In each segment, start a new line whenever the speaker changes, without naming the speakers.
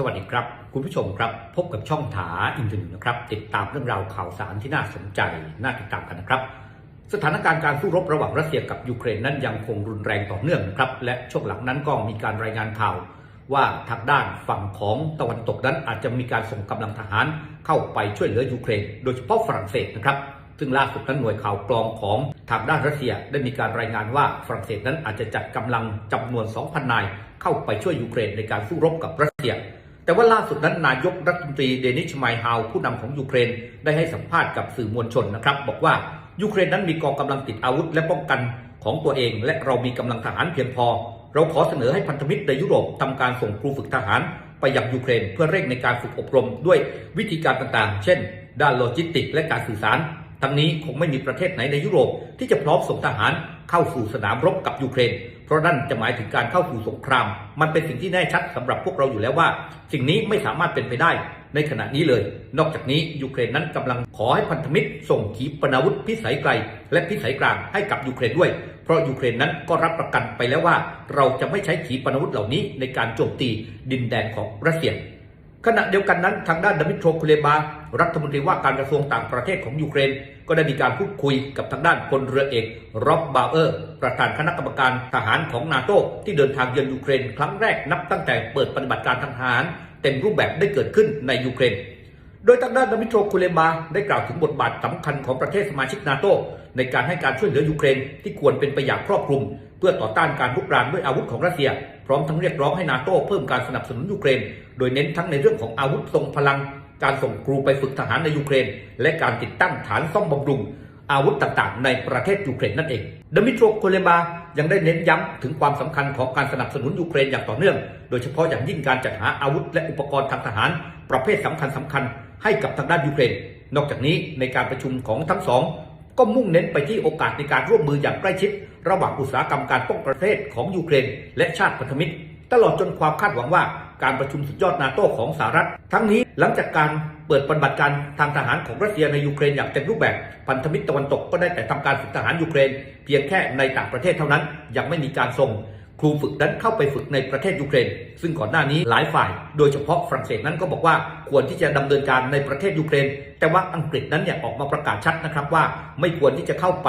สวัสดีครับ คุณผู้ชมครับ พบกับช่องถาอินทร์เน็ตนะครับ ติดตามเรื่องราวข่าวสารที่น่าสนใจ น่าติดตามกันนะครับ สถานการณ์การสู้รบระหว่างรัสเซียกับยูเครนนั้นยังคงรุนแรงต่อเนื่องนะครับ และช่วงหลังนั้นก็มีการรายงานข่าว ว่าทางด้านฝั่งของตะวันตกนั้นอาจจะมีการส่งกำลังทหารเข้าไปช่วยเหลือยูเครน โดยเฉพาะฝรั่งเศสนะครับ ซึ่งล่าสุดนั้นหน่วยข่าวกรองของทางด้านรัสเซีย ได้มีการรายงานว่าฝรั่งเศสนั้นอาจจะจัดกำลังจำนวน 2,000 นาย เข้าไปช่วยยูเครนในการสู้รบกับรัสเซีย แต่ว่าล่าสุดนั้นนายกรัฐมนตรีเดนิชไมฮาวผู้นำของยูเครนได้ให้สัมภาษณ์กับสื่อมวลชนนะครับ บอกว่ายูเครนนั้นมีกองกำลังติดอาวุธ และป้องกันของตัวเอง และเรามีกำลังทหารเพียงพอ เราขอเสนอให้พันธมิตรในยุโรปทำการส่งครูฝึกทหารไปยังยูเครน เพื่อเร่งในการฝึกอบรมด้วยวิธีการต่างๆ เช่น ด้านโลจิสติก และการสื่อสาร ทั้งนี้คงไม่มีประเทศไหนในยุโรปที่จะพร้อมส่งทหารเข้าสู่สนามรบกับยูเครน เพราะนั่นจะหมายถึงการเข้าสู่สงคราม มันเป็นสิ่งที่แน่ชัดสำหรับพวกเราอยู่แล้วว่า สิ่งนี้ไม่สามารถเป็นไปได้ในขณะนี้เลย นอกจากนี้ยูเครนนั้นกำลังขอให้พันธมิตร ส่งขีปนาวุธพิสัยไกล และพิสัยกลางให้กับยูเครนด้วย เพราะยูเครนนั้นก็รับประกันไปแล้วว่า เราจะไม่ใช้ขีปนาวุธเหล่านี้ในการโจมตีดินแดนของรัสเซีย ขณะเดียวกันนั้นทางด้านดมิทโรคุเลบา รัฐมนตรีว่าการกระทรวงต่างประเทศของยูเครน ก็ได้มีการพูดคุยกับทางด้านพลเรือเอกร็อบบาเออร์ ประธานคณะกรรมการทหารของนาโตที่เดินทางเยือนยูเครน ครั้งแรกนับตั้งแต่เปิดปฏิบัติการทางทหาร เต็มรูปแบบได้เกิดขึ้นในยูเครน โดยทางด้านดมิทโรคุเลบาได้กล่าวถึงบทบาทสำคัญของประเทศสมาชิกนาโตในการให้การช่วยเหลือยูเครนที่ควรเป็นไปอย่างครอบคลุม เพื่อต่อต้านการลุกรานด้วยอาวุธของรัสเซีย พร้อมทั้งเรียกร้องให้นาโต้เพิ่มการสนับสนุนยูเครน โดยเน้นทั้งในเรื่องของอาวุธทรงพลัง การส่งครูไปฝึกทหารในยูเครน และการติดตั้งฐานซ่อมบำรุง อาวุธต่างๆ ในประเทศยูเครนนั่นเองดมิโตรโคเลบายังได้เน้นย้ำถึงความสำคัญของการสนับสนุนยูเครนอย่างต่อเนื่อง โดยเฉพาะอย่างยิ่งการจัดหาอาวุธและอุปกรณ์ทางทหาร ประเภทสำคัญสคัญๆให้กับทางด้านยูเครน นอกจากนี้ในการประชุมของทั้งสอง ก็มุ่งเน้นไปที่โอกาสในการร่วมมืออย่างใกล้ชิด ระหว่างอุตสาหกรรมการป้องประเทศของยูเครน และชาติพันธมิตร ตลอดจนความคาดหวังว่าการประชุมสุดยอดนาโตของสหรัฐ ทั้งนี้หลังจากการเปิดปฏิบัติการทางทหารของรัสเซียในยูเครนอย่างเต็มรูปแบบพันธมิตรตะวันตกก็ได้แต่ทำการฝึกทหารยูเครน เพียงแค่ในต่างประเทศเท่านั้น ยังไม่มีการส่ง ครูฝึกนั้นเข้าไปฝึกในประเทศยูเครน ซึ่งก่อนหน้านี้หลายฝ่าย โดยเฉพาะฝรั่งเศสนั้นก็บอกว่าควรที่จะดำเนินการในประเทศยูเครน แต่ว่าอังกฤษนั้นเนี่ยออกมาประกาศชัดนะครับว่าไม่ควรที่จะเข้าไป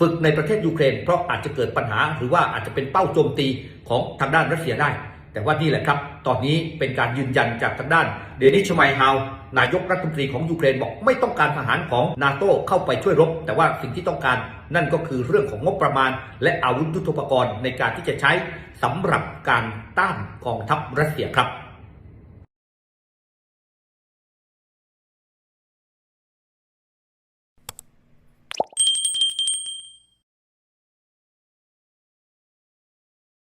ฝึกในประเทศยูเครน เพราะอาจจะเกิดปัญหา หรือว่าอาจจะเป็นเป้าโจมตีของทางด้านรัสเซียได้ แต่ว่านี่แหละครับ ตอนนี้เป็นการยืนยันจากทางด้านเดนิชไมฮาวนายกรัฐมนตรีของยูเครนบอกไม่ต้องการทหารของนาโตเข้าไปช่วยรบ แต่ว่าสิ่งที่ต้องการ นั่นก็คือเรื่องของงบประมาณ และอาวุธยุทโธปกรณ์ในการที่จะใช้สำหรับการต้านกองทัพรัสเซียครับ